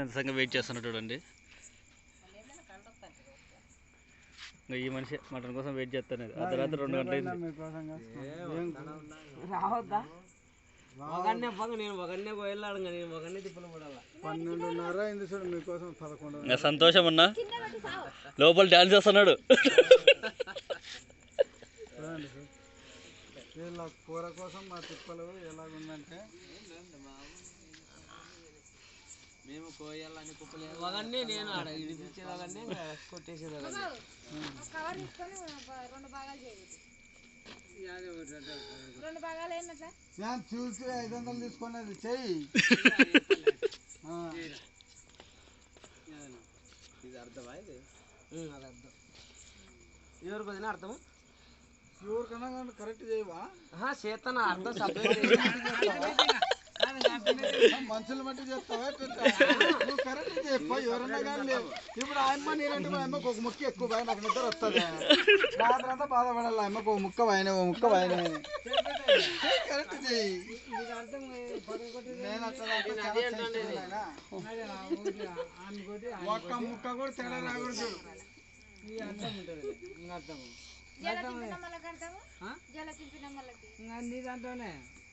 ఎంత సంగతి వెయిట్ చేస్తున్నా చూడండి. ఈ మనిషి మటన్ కోసం వెయిట్ చేస్తాను అర్ధరాత్రి రెండు గంటలైంది రావద్దా? ఒకనే పోగా నేను ఒకనే పోయేలాడు నేను ఒకనే తిప్పలు పడాల? పన్నెండున్నర అయింది చూడు మీకోసం పదకొండు సంతోషం అన్నా? లోపల డ్యాన్స్ చేస్తున్నాడు. వీళ్ళ కూర కోసం మా తిప్పలు ఎలాగుందంటే మేము కోయాలని కుప్పలే. ఒకనే నేను ఆడ ఇడిపించేది ఒకనే ఇంకా కొట్టేసేది ఒకనే కవర్ తీసుకొని రెండు భాగాలు చేయండి. రెండు భాగాలు ఏంటంటే నేను చూసి ఐదు వందలు తీసుకున్నది చెయ్యి. ఆ, ఇది అర్థమా ఇది? అది అర్థం. ఎవరికి వదిన అర్థం? ఎవరికన్నా కానీ కరెక్ట్ చేయవా? చేతన? అర్థం సపరేట్ మనుషులు బట్టి చేస్తావా? నువ్వు కరెక్ట్ చెప్పు ఎవరన్నా కానీ లేవు. ఇప్పుడు ఆయమ్మ నేనంటే మా అమ్మకు ఒక ముక్క ఎక్కువ పోయి నాకు నిద్ర వస్తుంది. రాత్రి అంతా బాధపడాలి అమ్మకు ఒక ముక్క వాయిన ఒక ముక్క వాయిన కరెక్ట్ చెయ్యి. ఒక్క ముక్క కూడా తేడా రాకూడదు. జల తింపిన మళ్ళకి అర్థము జల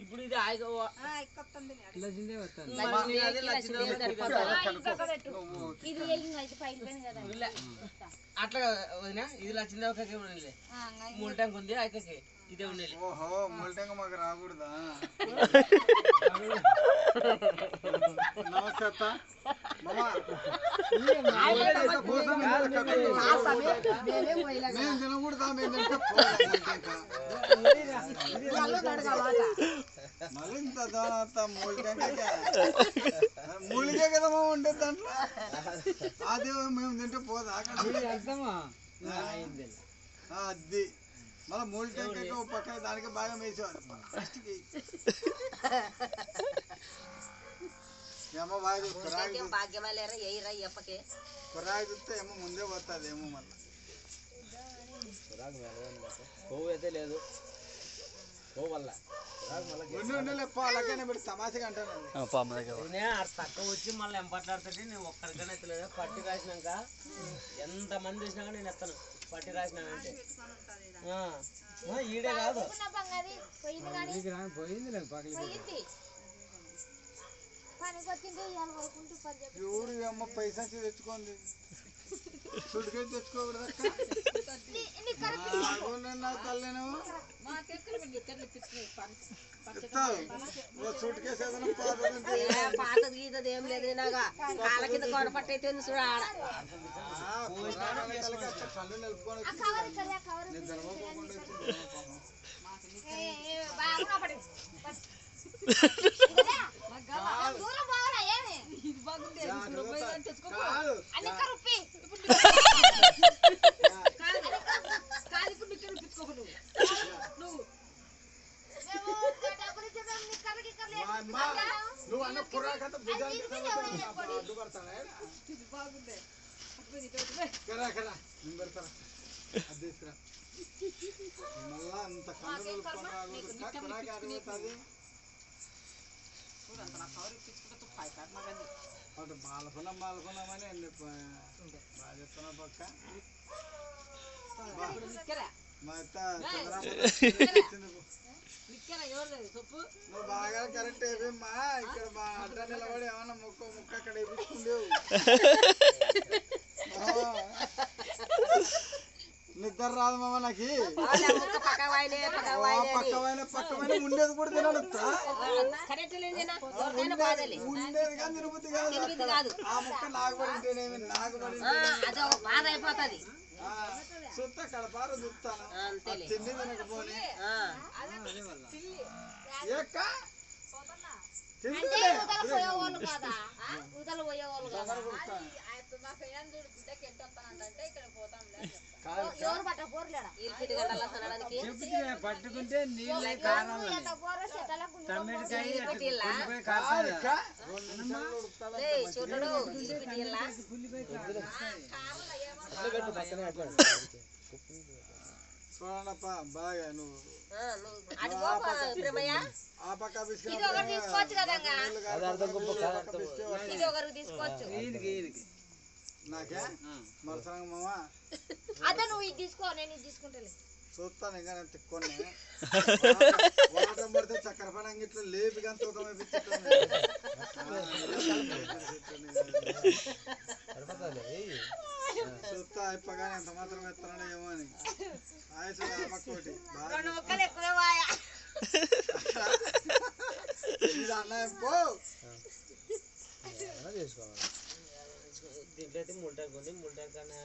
ఇప్పుడు ఇది అట్లా వదిన ఇది ఒకకే ఉండలే మూడు ట్యాంక్ ఉంది ఆయకకి. ఇదే ఉండేది ఓహో ముల్టంగా మాకు రాకూడదా? నమస్తే అత్త. మామ. తినకూడదా మేము. మళ్ళీ ఇంత మూలికే కదా మా ఉండే దాంట్లో? అది మేము తింటే పోదా? అది మళ్ళీ మూడు టెంకాయ పక్కన దానికి బాగా వేసేవారు ఫస్ట్కి ఏమో బాగా చూస్తే రాగి చూస్తే- భాగ్యమా లేరా ఎయిరా ఎప్పకే రాగి చూస్తే ఏమో ముందే పోతుంది ఏమో మళ్ళీ. కొవ్వు అయితే లేదు. కొవ్వు వల్ల. తక్కువ వచ్చి మళ్ళీ ఎంపట్లాడుతుంటే నేను ఒక్కడికైనా ఎత్తలేదు? పట్టి రాసినాక ఎంత మంది వచ్చినా కానీ నేను ఎత్తను. పట్టి రాసినానంటే ఈడే కాదు. పోయింది. ఎవరు అమ్మ పైసా తెచ్చుకోండి సుడికే అక్క. నా తల్లిను. ఏదైనా పోతుంది గీతది ఏం లేదు నాగా కాళ్ళ కింద గొడపట్టయితే ఉంది చూడు ఆడ. కళ్ళు నిలుపుకొని బాగా దూరం పోవాలా ఏమి కాదు అన్ని కరుప్పి మేము డబ్బులు ఇచ్చి మేము నీ కర్రకి కర్రలు మా అమ్మ నువ్వు అన్న పురాకథ భుజానికి అడ్డుపడతాడా కరా కరా నేను పెడతారా అది తీసుకురా మళ్ళా అంత కళ్ళు రాకూడదు పురాకి అడుగుతుంది అటు బాలకున్నాం బాలకున్నామని అన్ని బాగా చెప్తున్నా పక్క. మా. నువ్వు బాగా కరెక్ట్ అయిపోయిందమ్మా ఇక్కడ మా అడ్డ నిలబడి ఏమన్నా ముక్క ముక్క అక్కడ వేపించుకుండేవు నిద్ర రాదు మామ నాకు. పక్కమైన పక్కమైన ఉండేది కూడా బాధలే. ఉండేది కానీ తిరుపతి కాదు కాదు. ఆ ముక్క నాగబడి ఉంటేనేమి నాగబడి బాధ అయిపోతుంది. చూస్తా కడపారు చూస్తాను తిండి తినకపోని. ఆ. ఏక్క? అంటే ఉదల పోయేవాళ్ళు కాదా? ఆ? ఉదల పోయేవాళ్ళు కాదా ఎవరు పట్ట పోర్లేడా ఇరిపిటి గంటల సనడానికి చెప్పుతే పట్టుకుంటే నీళ్ళు కారాలి ఎంత టమాటకాయ కారాలి. చూడడు చూడండప్పా బాగా నువ్వు. ఆ, నువ్వు అటు పో ప్రేమయ్య ఆ పక్క బిస్కెట్ ఇది ఒకటి తీసుకోవచ్చు కదా. ఇది ఒకరికి తీసుకోవచ్చు. నాకే? మరసంగ మామ? అదే నువ్వు ఇది తీసుకో నేను ఇది తీసుకుంటలే. చూస్తాను ఇంకా నేను తిక్కొని. వాటర్ పడితే చక్కెర పడంగా ఇట్లా లేపి కానీ తూకం చూస్తా అయిపోగానే ఎంత మాత్రం ఎత్తానో ఏమో అని. ఆయుష్ ఆ పక్క ఒకటి బాగా రెండు ముక్కలు ఎక్కువే వాయా ఇది అన్నయ్య పో దీంట్లో అయితే ముల్టాక్ ఉంది. ముల్టాక్ కన్నా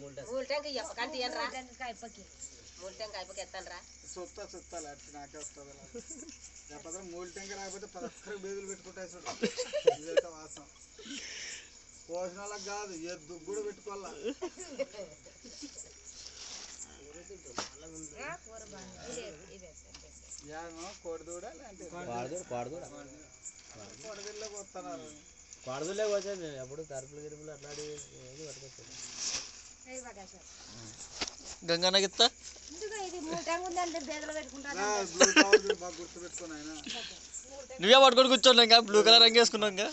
ముల్టాక్. మూడు ట్యాంక్ ఎప్పకంటే ఇయ్యనరా. అయిపోయి మూడు ట్యాంక్ అయిపోయి ఎత్తానరా. చూస్తా చూస్తా లేకపోతే నాకే వస్తుంది లేకపోతే మూడు టెంక రాకపోతే పదక్కడికి బేదులు పెట్టుకుంటాయి చూడు. ఇదైతే వాసం పోసిన వాళ్ళకి కాదు ఎద్దు కూడా పెట్టుకోవాలా. కోడిదూడ లాంటి కోడిదూడలోకి వస్తున్నారు పాడదులే వచ్చాను నేను. ఎప్పుడు తరుపులు గిరుపులు అట్లాంటి ఏది పట్టుకొచ్చాను. గంగన్న గిత్తా? నువ్వే పట్టుకొని కూర్చోండి ఇంకా. బ్లూ కలర్ రంగు వేసుకున్నాం ఇంకా.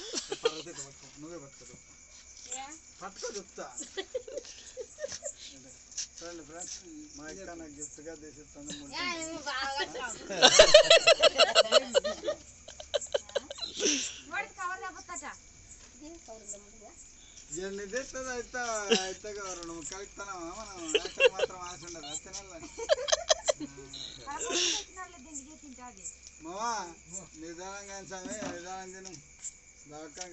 పట్టుకో. చెప్తా. చూడండి ఫ్రెండ్స్ మా ఇక్క నాకు గిఫ్ట్గా తీసిస్తుంది మూడు వాడికి కవర్ లేకపోతా ఎన్ని అయితే అయితే రెండు ముక్కలు ఇస్తానమ్మా మనం మాత్రం ఆశ ఉండదు తినాలని మావా నిదానంగా స్వామి నిదానం తిను దవకాం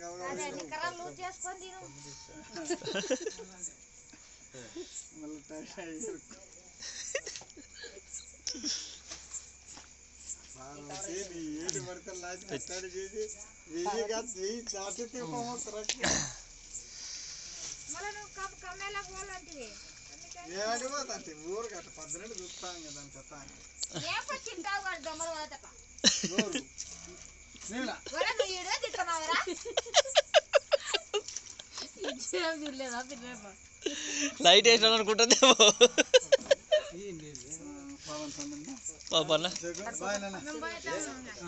మళ్ళీ నీ ఏడు పడితే లాచి కట్టాడు చేసి వెయ్యిగా వెయ్యి దాటితే కరెక్ట్ మళ్ళీ నువ్వు కమ్ కమ్మేలా పోవాలంటివి ఏడు పోతాంటి ఊరు. గట్ట పద్దెనిమిది చూస్తాం కదా దాని లైట్ వేసినాను అనుకుంటుందేమో.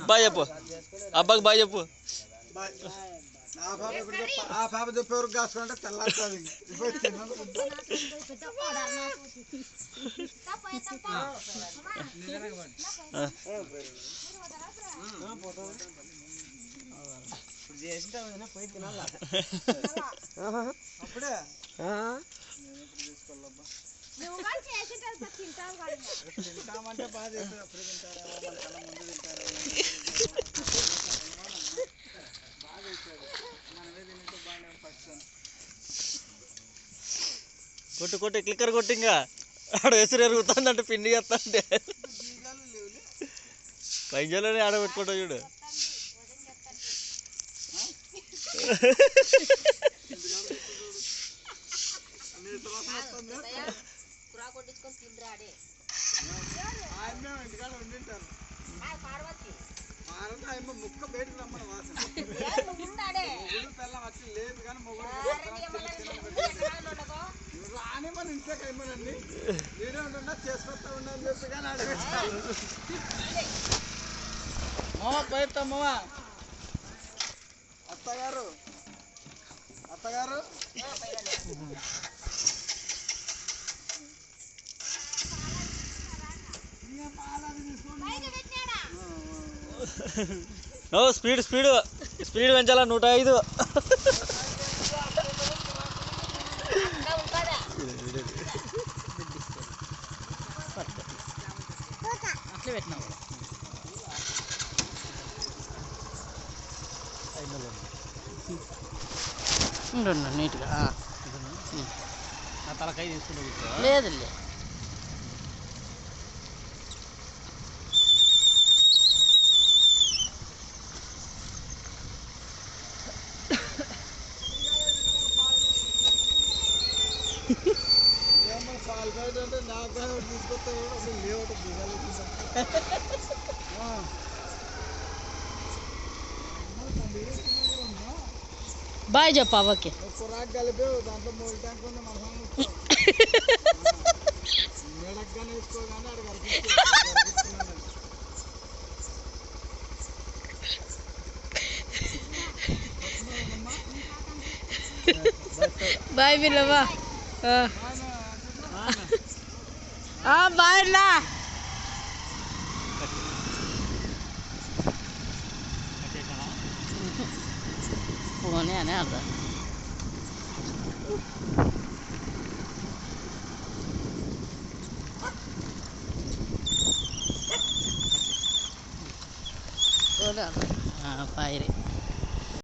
బాయ్ చెప్పు. అబ్బాకి బాయ్ చెప్పు. బాయ్. ఆ పాప ఇప్పుడు ఆ పాప చెప్పే వరకు కాసుకుంటే తెల్లారుతుంది. ఇప్పుడు అప్పుడే తింటామంటే బాగా చేస్తారు. అప్పుడు మన కళ్ళ ముందు తింటారేమో. కొట్టు కొట్టు క్లిక్కర్ కొట్టు ఇంకా ఆడ ఎసురు ఎరుగుతుందంటే పిండి చేస్తాంటే. బీగాలు లేవులే పైజలోనే ఆడ పెట్టుకుంటా చూడు. అన్ని తర్వాత వస్తుంది కురా కొట్టించుకొని తిండ్రాడే ఆయమ్మే ఇంటికాడ ఉండింటారు పార్వతి మారంటే ఆయమ్మ ముక్క బయటకు రమ్మని వాసన నువ్వు ఉండాడే మొగుడు పిల్లం వచ్చి లేదు కానీ మొగుడు ఉండకో నువ్వు రాని మన ఇంట్లోకి అయిపోయినండి నేనే ఉంటున్నా చేసుకొస్తా ఉన్నా అని చెప్పి కానీ అడగచ్చాను మామ అత్తగారు. అత్తగారు. Speed speed. స్పీడ్ పెంచాలా? నూట ఐదు. ఇంకా ఉండు నీట్గా నా తలకాయ తీసుకుంటా లేదు లేదు తీసుకొస్తా అసలు లేవు వేసుకోగానే అక్కడ కనిపిస్తుంది బాయ్ పిల్లవా బాయ్ అన్నా ఫోనే అనే అర్థం ఫోనే అర్థం పాయరే